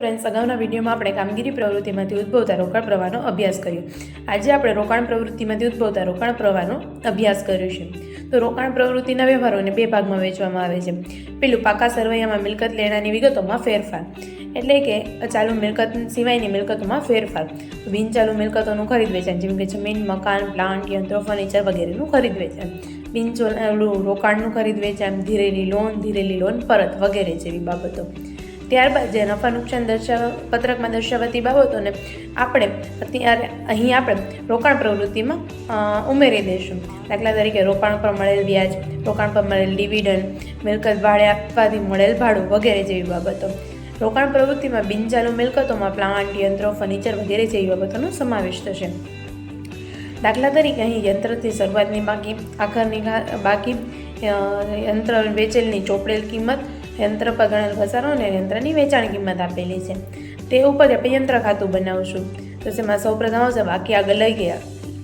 Friends, અગાઉના વિડીયોમાં આપણે કામગીરી પ્રવૃત્તિમાંથી ઉદ્ભવતા રોકાણ પ્રવાહનો અભ્યાસ કર્યો. આજે આપણે રોકાણ પ્રવૃત્તિમાંથી ઉદ્ભવતા રોકાણ પ્રવાહનો અભ્યાસ કર્યો છે. તો રોકાણ પ્રવૃત્તિના વ્યવહારોને બે ભાગમાં વહેંચવામાં આવે છે. પેલું પાકા સરવૈયામાં મિલકત લેણાની વિગતોમાં ફેરફાર. એટલે કે ચાલુ મિલકત સિવાયની મિલકતોમાં ફેરફાર. બિનચાલુ મિલકતોનું ખરીદ વેચાણ, જેમ કે જમીન, મકાન, પ્લાન્ટ, યંત્રો, ફર્નિચર વગેરેનું ખરીદ વેચાણ. બિનચાલુ રોકાણનું ખરીદ વેચાણ, ધીરેલી લોન ધીરેલી લોન, પરત વગેરે જેવી બાબતો. ત્યારબાદ જે નફા નુકસાન દર્શાવ, પત્રકમાં દર્શાવતી બાબતોને આપણે અત્યારે અહીં આપણે રોકાણ પ્રવૃત્તિમાં ઉમેરી દઈશું. દાખલા તરીકે રોકાણ પર મળેલ વ્યાજ, રોકાણ પર મળેલ ડિવિડન્ડ, મિલકત ભાડે આપવાથી મળેલ ભાડું વગેરે જેવી બાબતો. રોકાણ પ્રવૃત્તિમાં બિનચાલુ મિલકતોમાં પ્લાન્ટ, યંત્રો, ફર્નિચર વગેરે જેવી બાબતોનો સમાવેશ થશે. દાખલા તરીકે અહીં યંત્રથી શરૂઆતની બાકી, આખરની બાકી યંત્ર વેચેલની ચોપડેલ કિંમત યંત્ર પર ગણેલ ઘસારો અને યંત્રની વેચાણ કિંમત આપેલી છે. તે ઉપર આપણે યંત્ર ખાતું બનાવશું. તો તેમાં સૌપ્રથમ આવશે બાકી આગળ લઈ ગયા.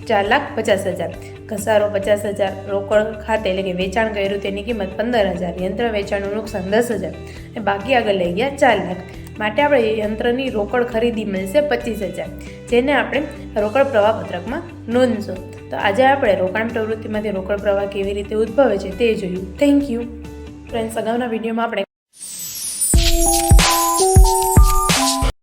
ચાર લાખ પચાસ હજાર. ઘસારો પચાસ હજાર. રોકડ ખાતે એટલે કે વેચાણ કર્યું તેની કિંમત પંદર હજાર. યંત્ર વેચાણનું નુકસાન દસ હજાર. અને બાકી આગળ લઈ ગયા ચાર લાખ. માટે આપણે યંત્રની રોકડ ખરીદી મળશે પચીસ હજાર. જેને આપણે રોકડ પ્રવાહ પત્રકમાં નોંધશું. તો આજે આપણે રોકાણ પ્રવૃત્તિમાંથી રોકડ પ્રવાહ કેવી રીતે ઉદ્ભવે છે તે જોયું. થેન્ક યુ ફ્રેન્ડ્સ અગાઉના વિડીયોમાં આપણે